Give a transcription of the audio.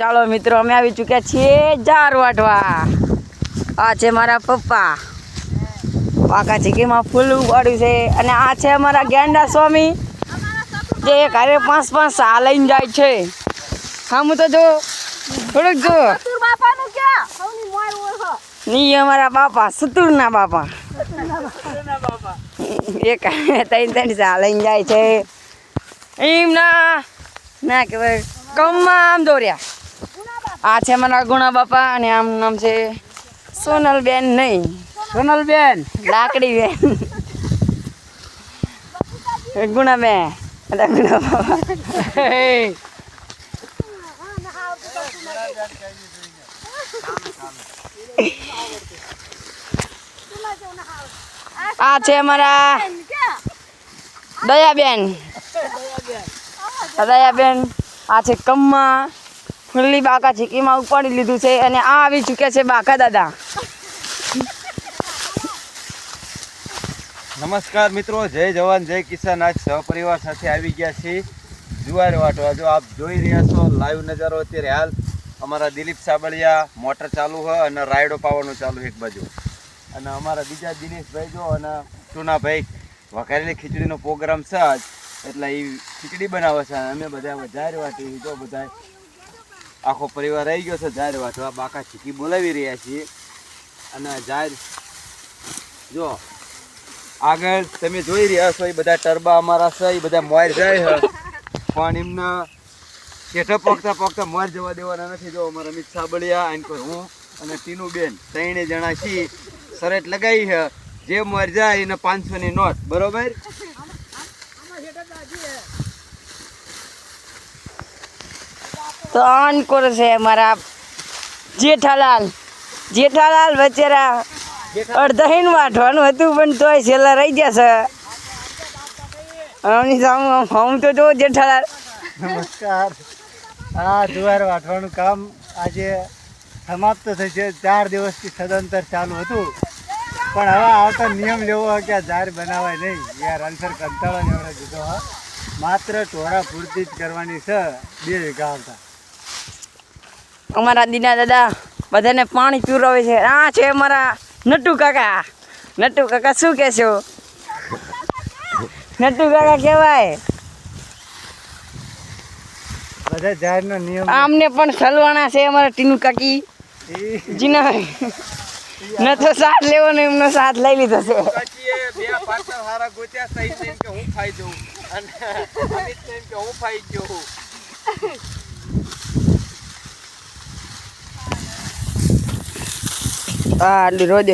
ચાલો મિત્રો, અમે આવી ચૂક્યા છીએ જાર વાટવા આ છે મારા પપ્પા. પાકા ચીકીમાં ફૂલ ઉગાડ્યું છે. અને આ છે અમારા ગેંડા સ્વામી. જે ઘરે પાંચ પાંચ સા લઈને જાય છે. હા, હું તો જો, થોડુંક જો. ની અમારા બાપા, સુતુરના બાપા. એક ત્રણ ત્રણ સા લઈને જાય છે. એમ ના કહેવાય, કમમાં દોર્યા. આ છે મારા ગુણા બાપા અને આમ નામ છે સોનલ બેન નહીં. સોનલ બેન લાકડી બેન. ગુણા બેન ગુણા બાપા. આ છે અમારા દયાબેન. દયાબેન આ છે કમમાં. ખુલ્લી બાકા ચીકીમાં ઉપાડી લીધું છે અને આ આવી ચૂક્યા છે બાકા દાદા. નમસ્કાર મિત્રો, જય જવાન, જય કિસાન. આજ સહપરિવાર સાથે આવી ગયા છીએ. જુવાર વાટવા. જો આપ જોઈ રહ્યા છો લાઈવ નજારો અત્યારે હાલ. અમારા દિલીપ સાબળિયા મોટર ચાલુ હોય અને રાયડો પાવાનું ચાલુ એક બાજુ. અને અમારા બીજા દિનેશભાઈ જો અને ટુનાભાઈ વઘારેલી ખીચડીનો પ્રોગ્રામ છે આજ. એટલે એ ખીચડી બનાવે છે. અમે બધા વધારે વાટી જો બધા આખો પરિવાર આવી ગયો છે જાહેર વાંચવા બાકા ચીકી બોલાવી રહ્યા છીએ. અને જાહેર જો, આગળ તમે જોઈ રહ્યા છો, એ બધા ટરબા અમારા છે, એ બધા મોર જાય છે. પણ એમને શેઠો પગતા પગતા મોર જવા દેવાના નથી. જો, અમારા અમિત સાબળિયા એમ કોઈ હું અને ટીનુબેન ત્રણે જણા છીએ. શરત લગાવી છે. જે મોર જાય, એને પાંચસો ની નોટ. બરોબર? તો અનકોર છે અમારા જેઠાલાલ. જેઠાલાલ બચેરા અડધહીન વાંઠવાનું હતું, પણ તોય છેલ્લા રહી ગયા છે. આમની સામે હું તો જો જેઠાલાલ. નમસ્કાર. આ જુવાર વાંઠવાનું કામ આજે સમાપ્ત થશે. ચાર દિવસથી સદંતર ચાલુ હતું. પણ હવે આવતા નિયમ લેવો કે આ ઝાર બનાવાય નહીં. યાર અંતર કંટાળો ને દીધો, હા. માત્ર ટોળા પૂરતી જ કરવાની છે. બે વીઘા આવતા. અમારા દીના દાદા બધાને પાણી પીવડાવે છે. આ છે અમારા નટુ કાકા. નટુ કાકા શું કહેશો નટુ કાકા કહેવાય. બધા ઝાડનો નિયમ આમને પણ સલવાના છે અમારા ટીનુ કાકી. જીના ન તો સાથ લેવો ને એમનો સાથ લઈ લીધો છે. બે પાર્સલ હારા ગોત્યા સહી કે હું ખાઈ જઉં? અને અમિત કે હું ખાઈ ગયો. હા રોજ